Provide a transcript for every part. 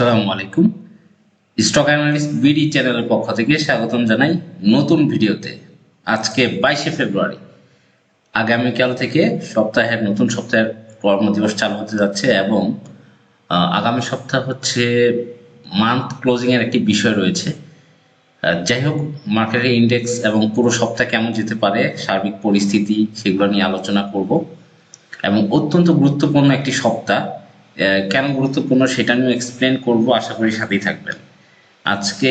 আসসালামু আলাইকুম। Stock analyst BD চ্যানেলের পক্ষ থেকে স্বাগতম জানাই নতুন ভিডিওতে। আজকে বাইশে ফেব্রুয়ারি। আগামীকাল থেকে সপ্তাহের, নতুন সপ্তাহের কর্মদিবস চালু হতে যাচ্ছে এবং আগামী সপ্তাহ হচ্ছে মান্থ ক্লোজিং এর একটি বিষয় রয়েছে। যাই হোক মার্কেটের ইন্ডেক্স এবং পুরো সপ্তাহ কেমন যেতে পারে, সার্বিক পরিস্থিতি সেগুলো নিয়ে আলোচনা করব। এবং অত্যন্ত গুরুত্বপূর্ণ একটি সপ্তাহ কেন গুরুত্বপূর্ণ সেটা নিয়ে এক্সপ্লেন করব, আশা করি সাথেই থাকবেন। আজকে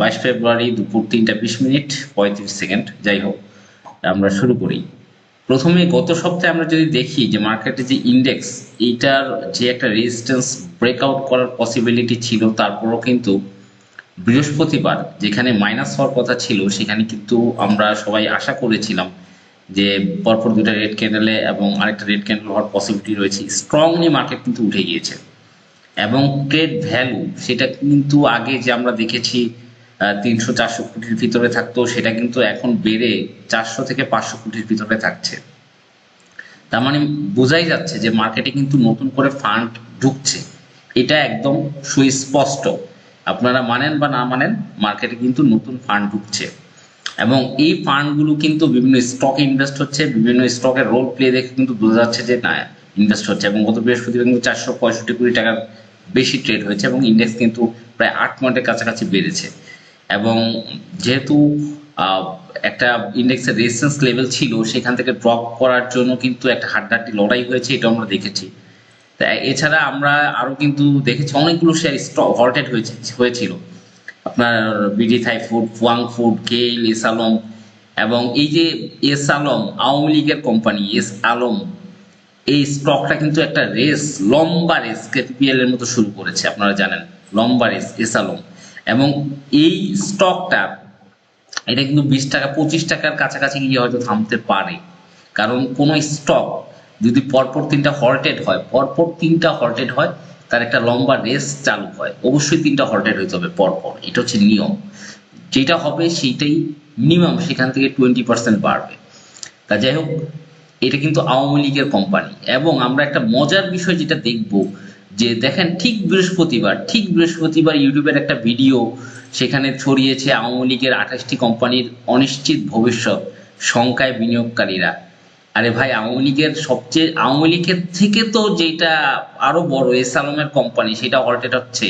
বাইশ ফেব্রুয়ারি দুপুর তিনটা বিশ মিনিট, পঁয়ত্রিশ সেকেন্ড, যাই হোক, আমরা শুরু করি। প্রথমে গত সপ্তাহে আমরা যদি দেখি যে মার্কেটে যে ইন্ডেক্স এইটার যে একটা রেজিস্ট্যান্স ব্রেকআউট করার পসিবিলিটি ছিল, তারপরও কিন্তু বৃহস্পতিবার যেখানে মাইনাস হওয়ার কথা ছিল, সেখানে কিন্তু আমরা সবাই আশা করেছিলাম যে পরপর দুটা রেড ক্যান্ডেলে এবং আরেকটা রেড ক্যান্ডেল হওয়ার পসিবিলিটি রয়েছে স্ট্রংলি মার্কেট কিন্তু উঠে গিয়েছে। এবং ট্রেড ভ্যালু সেটা কিন্তু আগে যে আমরা দেখেছি তিনশো চারশো কোটির ভিতরে থাকতো, সেটা কিন্তু এখন বেড়ে চারশো থেকে পাঁচশো কোটির ভিতরে থাকছে। তার মানে বোঝাই যাচ্ছে যে মার্কেটে কিন্তু নতুন করে ফান্ড ঢুকছে। এটা একদম সুস্পষ্ট। আপনারা মানেন বা না মানেন মার্কেটে কিন্তু নতুন ফান্ড ঢুকছে। এবং এই ফান্ডগুলো কিন্তু বিভিন্ন স্টকে ইনভেস্ট হচ্ছে, বিভিন্ন স্টকের রোল প্লে দেখে কিন্তু বোঝা যাচ্ছে যে না ইনভেস্ট হচ্ছে এবং গত বৃহস্পতিবার কিন্তু চারশো পঁয়ষট্টি কোটি টাকার বেশি ট্রেড হয়েছে এবং ইন্ডেক্স কিন্তু প্রায় আট পয়েন্টের কাছাকাছি বেড়েছে। এবং যেহেতু একটা ইন্ডেক্সের রেজিস্ট্যান্স লেভেল ছিল, সেখান থেকে ড্রপ করার জন্য কিন্তু একটা হাড্ডাহাড্ডি লড়াই হয়েছে এটা আমরা দেখেছি। তা এছাড়া আমরা আরও কিন্তু দেখেছি, অনেকগুলো শেয়ার স্টক হল্টেড হয়েছে, হয়েছিল। আপনার BD Thai food Fu-Wang food কেইল এস আলম এবং এই যে এস আলম আওয়ামী লীগের কোম্পানি এস আলম এই স্টকটা কিন্তু একটা রেস লম্বা রেস কেপিএল এর মতো শুরু করেছে, আপনারা জানেন, লম্বা রেস এস আলম এবং এই স্টকটা এটা কিন্তু বিশ টাকা, পঁচিশ টাকার কাছাকাছি গিয়ে হয়তো থামতে পারে, কারণ কোন স্টক যদি পরপর তিনটা হল্টেড হয়, পরপর তিনটা হল্টেড হয় তার একটা লম্বা রেস চালু হয়। অবশ্যই তিনটা হল্টেড হইতে হবে পরপর। এটা হচ্ছে নিয়ম। যেটা হবে সেইটাই মিনিমাম সেখান থেকে টোয়েন্টি পার্সেন্ট বাড়বে। তা যাই হোক, এটা কিন্তু আওয়ামী লীগের কোম্পানি এবং আমরা একটা মজার বিষয় যেটা দেখব, যে দেখেন ঠিক বৃহস্পতিবার ঠিক বৃহস্পতিবার ইউটিউবের একটা ভিডিও সেখানে ছড়িয়েছে আওয়ামী লীগের আঠাশটি কোম্পানির অনিশ্চিত ভবিষ্যৎ, শঙ্কায় বিনিয়োগকারীরা। আরে ভাই, আওয়ামী লীগের সবচেয়ে, আওয়ামী লীগের থেকে তো যেটা আরও বড়, এস আলমের কোম্পানি সেটা হল্টেড হচ্ছে।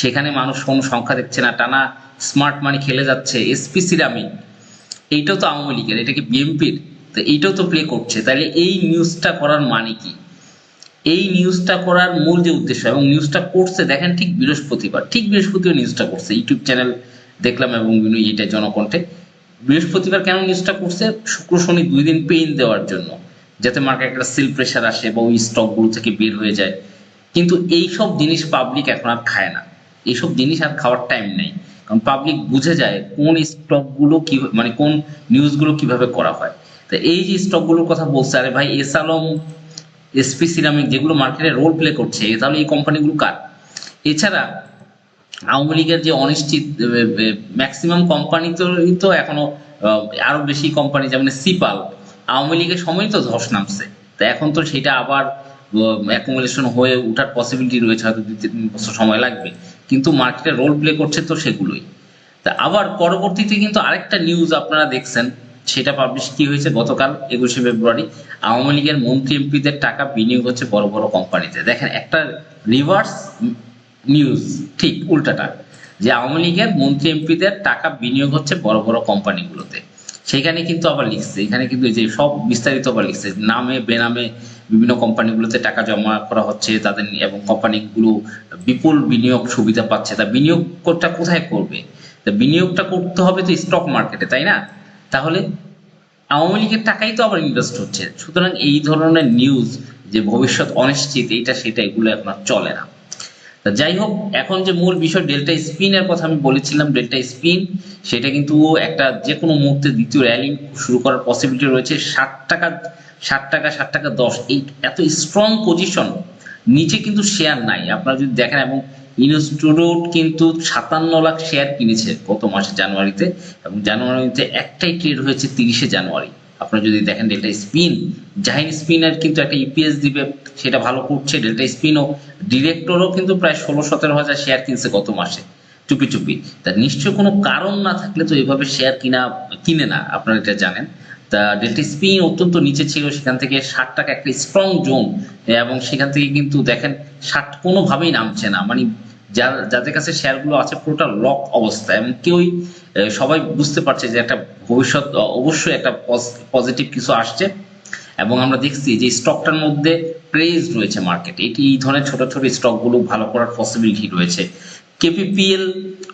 সেখানে মানুষ কোনো সংখ্যা দেখছে না, টানা স্মার্ট মানি খেলে যাচ্ছে এসপি সিরামিক এইটাও তো আওয়ামী লীগের, এটা কি বিএনপির তো এইটাও তো প্লে করছে। তাহলে এই নিউজটা করার মানে কি? এই নিউজটা করার মূল যে উদ্দেশ্য, এবং নিউজটা করছে, দেখেন ঠিক বৃহস্পতিবার ঠিক বৃহস্পতিবার নিউজটা করছে। ইউটিউব চ্যানেল দেখলাম এবং এটা জনকণ্ঠে। বৃহস্পতিবার কেন নিউজটা করছে? শুক্র, শনি দুই দিন পেইন দেওয়ার জন্য, যাতে মার্কেট একটা সিল প্রেশার আসে বা ওই স্টকগুলো থেকে বের হয়ে যায়। কিন্তু এই সব জিনিস পাবলিক এখন আর খায় না। এইসব জিনিস আর খাওয়ার টাইম নেই। কারণ পাবলিক বুঝে যায় কোন স্টকগুলো কি মানে কোন নিউজগুলো কীভাবে করা হয়। তো এই যে স্টকগুলোর কথা বলছে, আরে ভাই এস আলম এসপি সিরামিক যেগুলো মার্কেটে রোল প্লে করছে তাহলে এই কোম্পানিগুলো কার? এছাড়া আওয়ামী লীগের যে অনিশ্চিত ম্যাক্সিমাম কোম্পানি তো এখনও আরও বেশি কোম্পানি যেমন সিপাল, আওয়ামী লীগের সময় তো ধস নামছে। তো এখন তো সেটা আবার অ্যাকুমুলেশন হয়ে ওঠার পসিবিলিটি রয়েছে, হয়তো দুই তিন বছর সময় লাগবে। কিন্তু মার্কেটে রোল প্লে করছে তো সেগুলোই। তা আবার পরবর্তীতে কিন্তু আরেকটা নিউজ আপনারা দেখছেন, সেটা পাবলিশ কি হয়েছে গতকাল, একুশে ফেব্রুয়ারি? আওয়ামী লীগের মন্ত্রী এমপিদের টাকা বিনিয়োগ হচ্ছে বড় বড় কোম্পানিতে দেখেন, একটা রিভার্স নিউজ ঠিক, উল্টাটা। যে আওয়ামী লীগের মন্ত্রী এমপিদের টাকা বিনিয়োগ হচ্ছে বড় বড় কোম্পানিগুলোতে। সেখানে কিন্তু আবার লিখছে, এখানে কিন্তু যে সব বিস্তারিত আবার লিখছে, নামে, বেনামে বিভিন্ন কোম্পানিগুলোতে টাকা জমা করা হচ্ছে, তাদের এবং কোম্পানিগুলো বিপুল বিনিয়োগ সুবিধা পাচ্ছে। তা বিনিয়োগটা কোথায় করবে? তা বিনিয়োগটা করতে হবে তো স্টক মার্কেটে তাই না? তাহলে আওয়ামী লীগের টাকাই তো আবার ইনভেস্ট হচ্ছে। সুতরাং এই ধরনের নিউজ যে ভবিষ্যৎ অনিশ্চিত, এইটা, সেটা, এগুলো আপনার চলে না। যাই হোক, এখন যে মূল বিষয় ডেল্টা স্পিনের কথা আমি বলেছিলাম, ডেল্টা স্পিন, সেটা কিন্তু একটা যে কোনো মুহূর্তে দ্বিতীয় র্যালি শুরু করার পসিবিলিটি রয়েছে। ষাট টাকা ষাট টাকা ষাট টাকা, দশ, এই এত স্ট্রং পজিশন নিচে কিন্তু শেয়ার নাই। আপনারা যদি দেখেন, এবং ইনস্টিটিউট কিন্তু সাতান্ন লাখ শেয়ার কিনেছে গত মাসে জানুয়ারিতে, এবং জানুয়ারিতে একটাই ট্রেড হয়েছে তিরিশে জানুয়ারি। আপনারা যদি দেখেন ডেল্টা স্পিন জাহিন স্পিনের কিন্তু একটা ইপিএস দিবে, সেটা ভালো করছে ডেল্টা স্পিনও ডিরেক্টরও কিন্তু প্রায় ষোলো সতেরো হাজার শেয়ার কিনছে গত মাসে, চুপি চুপি। তা নিশ্চয় কোনো কারণ না থাকলে তো এভাবে শেয়ার কিনা, কিনে না, আপনারা এটা জানেন। তা ডেল্টা স্পিন অত্যন্ত নিচে ছিল, সেখান থেকে ষাট টাকা একটা স্ট্রং জোন এবং সেখান থেকে কিন্তু দেখেন ষাট কোনোভাবেই নামছে না। মানে যার যাদের কাছে শেয়ারগুলো আছে, পুরোটা লক অবস্থা। এবং কেউই সবাই বুঝতে পারছে যে একটা ভবিষ্যৎ, অবশ্যই একটা পজিটিভ কিছু আসছে। এবং আমরা দেখছি যে স্টকটার মধ্যে ক্রেজ রয়েছে মার্কেটে এটি এই ধরনের ছোট ছোট স্টকগুলো ভালো করার পসিবিলিটি রয়েছে। কেপিপিএল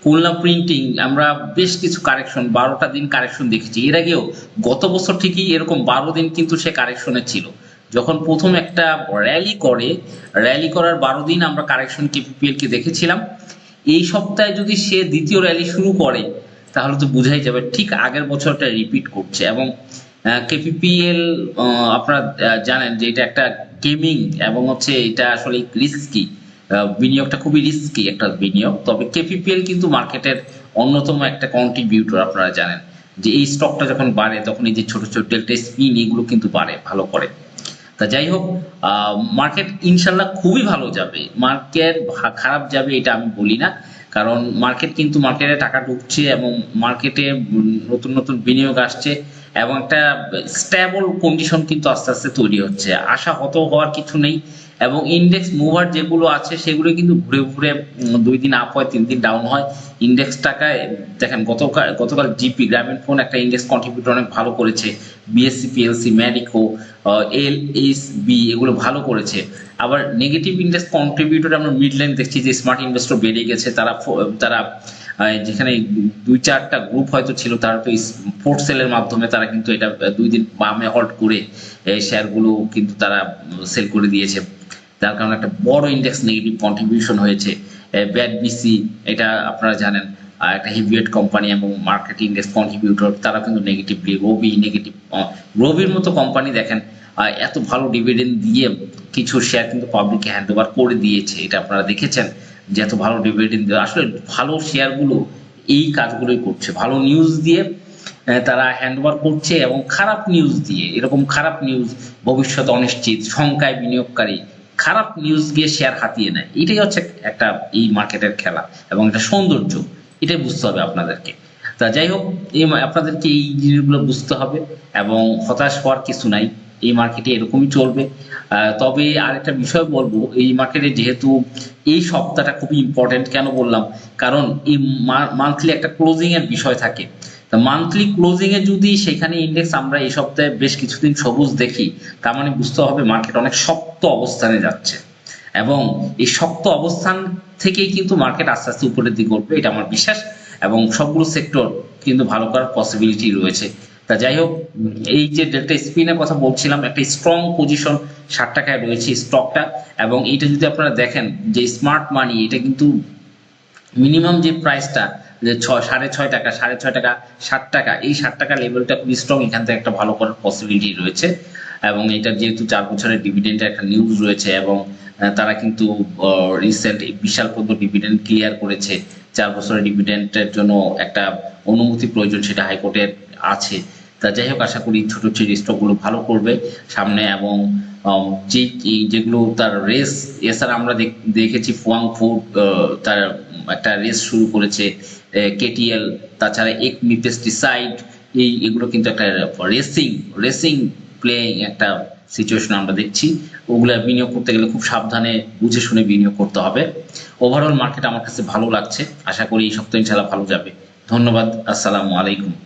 খুলনা প্রিন্টিং আমরা বেশ কিছু কারেকশন বারোটা দিন কারেকশন দেখেছি। এর আগেও গত বছর ঠিকই এরকম বারো দিন কিন্তু সে কারেকশনে ছিল। যখন প্রথম একটা র্যালি করে র্যালি করার বারো দিন আমরা কারেকশন কেপিপিএল কে দেখেছিলাম। এই সপ্তাহে যদি সে দ্বিতীয় র্যালি শুরু করে তাহলে তো বোঝাই যাবে। ঠিক আগের বছরটা রিপিট করছে এবং কেপিপিএল আপনারা জানেন যে এটা একটা গেমিং এবং হচ্ছে এটা আসলে রিস্কি বিনিয়োগটা খুবই রিস্কি একটা বিনিয়োগ। তবে কেপিপিএল কিন্তু মার্কেটের অন্যতম একটা কন্ট্রিবিউটর আপনারা জানেন। যে এই স্টকটা যখন বাড়ে, তখন এই যে ছোট ছোট ডেল্টা স্পিন এগুলো কিন্তু বাড়ে, ভালো করে। তা যাই হোক মার্কেট ইনশাল্লাহ খুবই ভালো যাবে। মার্কেট খারাপ যাবে এটা আমি বলি না। কারণ মার্কেট কিন্তু মার্কেটে টাকা ঢুকছে এবং মার্কেটে নতুন নতুন বিনিয়োগ আসছে এবং একটা স্ট্যাবল কন্ডিশন কিন্তু আস্তে আস্তে তৈরি হচ্ছে। আশা হত হওয়ার কিছু নেই। এবং ইন্ডেক্স মুভার যেগুলো আছে, সেগুলো কিন্তু ঘুরে ঘুরে দুই দিন আপ হয়, তিন দিন ডাউন হয়। ইন্ডেক্স টাকায়, দেখেন গতকাল গতকাল জিপি গ্রামীণ ফোন একটা ইন্ডেক্স কন্ট্রিবিউটর অনেক ভালো করেছে। BSC PLC Marico L S B এগুলো ভালো করেছে। আবার নেগেটিভ ইন্ডেক্স কন্ট্রিবিউটর আমরা মিডল্যান্ড দেখছি যে স্মার্ট ইনভেস্টর বেড়ে গেছে। তারা তারা যেখানে দুই চারটা গ্রুপ হয়তো ছিল, তারা তো ফোর্থ সেলের মাধ্যমে তারা কিন্তু এটা দুই দিন বামে হল্ট করে শেয়ারগুলো কিন্তু তারা সেল করে দিয়েছে। যার কারণে একটা বড় ইন্ডেক্স নেগেটিভ কন্ট্রিবিউশন হয়েছে। ব্যাড বিসি এটা আপনারা জানেন একটা হেভিওয়েট কোম্পানি এবং মার্কেট ইন্ডেক্স কন্ট্রিবিউটর তারা কিন্তু নেগেটিভলি রবি নেগেটিভ রবির মতো কোম্পানি দেখেন এত ভালো ডিভিডেন্ড দিয়ে কিছু শেয়ার কিন্তু পাবলিককে হ্যান্ড ওভার করে দিয়েছে। এটা আপনারা দেখেছেন যে এত ভালো ডিভিডেন্ড আসলে ভালো শেয়ারগুলো এই কাজগুলোই করছে। ভালো নিউজ দিয়ে তারা হ্যান্ড ওভার করছে এবং খারাপ নিউজ দিয়ে, এরকম খারাপ নিউজ ভবিষ্যৎ অনিশ্চিত শঙ্কায় বিনিয়োগকারী খারাপ নিউজ গিয়ে শেয়ার হাতিয়ে নেয়। এটাই হচ্ছে একটা এই মার্কেটের খেলা এবং এটা সৌন্দর্য। এটাই বুঝতে হবে আপনাদেরকে। তা যাই হোক, এই আপনাদেরকে এই জিনিসগুলো বুঝতে হবে এবং হতাশ হওয়ার কিছু নাই। এই মার্কেটে এরকমই চলবে। তবে আরেকটা বিষয় বলব, এই মার্কেটে যেহেতু এই সপ্তাহটা খুবই ইম্পর্টেন্ট কেন বললাম? কারণ এই মান্থলি একটা ক্লোজিং এর বিষয় থাকে। তা মান্থলি ক্লোজিং এ যদি সেখানে ইন্ডেক্স আমরা এই সপ্তাহে বেশ কিছুদিন সবুজ দেখি, তার মানে বুঝতে হবে মার্কেট অনেক শক্ত অবস্থানে যাচ্ছে। এবং এই শক্ত অবস্থান থেকেই কিন্তু মার্কেট আস্তে আস্তে উপরের দিকে উঠবে, এটা আমার বিশ্বাস। এবং সবগুলো সেক্টর কিন্তু ভালো করার পসিবিলিটি রয়েছে। তা যাই হোক, এই যে ডেল্টা স্পিনের কথা বলছিলাম, একটা স্ট্রং পজিশন ষাট টাকায় রয়েছে স্টকটা এবং এটা যদি আপনারা দেখেন, যে স্মার্ট মানি এটা কিন্তু মিনিমাম যে প্রাইসটা যে ছয় সাড়ে ছয় টাকা, সাড়ে ছয় টাকা ষাট টাকা, এই ষাট টাকা লেভেলটা খুবই স্ট্রং এখান থেকে একটা ভালো করার পসিবিলিটি রয়েছে। এবং এটা যেহেতু চার বছরের ডিভিডেন্ডের একটা নিউজ রয়েছে এবং তারা কিন্তু রিসেন্ট বিশাল পদ্ম ডিভিডেন্ড ক্লিয়ার করেছে। চার বছরের ডিভিডেন্ডের জন্য একটা অনুমতি প্রয়োজন সেটা হাইকোর্টের আছে। তা যাই হোক, আশা করি ছোট ছোট স্টকগুলো ভালো করবে সামনে এবং যে যেগুলো তার রেস এছাড়া আমরা দেখ- দেখেছি ফুয়াং ফুড তার একটা রেস শুরু করেছে। কেটিএল তাছাড়া একমি পেস্টিসাইড এই, এগুলো কিন্তু একটা রেসিং রেসিং প্লেয়িং একটা সিচুয়েশন আমরা দেখছি। ওগুলো বিনিয়োগ করতে গেলে খুব সাবধানে বুঝে শুনে বিনিয়োগ করতে হবে। ওভারঅল মার্কেট আমার কাছে ভালো লাগছে। আশা করি এই সপ্তাহে ইনশাল্লাহ ভালো যাবে। ধন্যবাদ। আসসালামু আলাইকুম।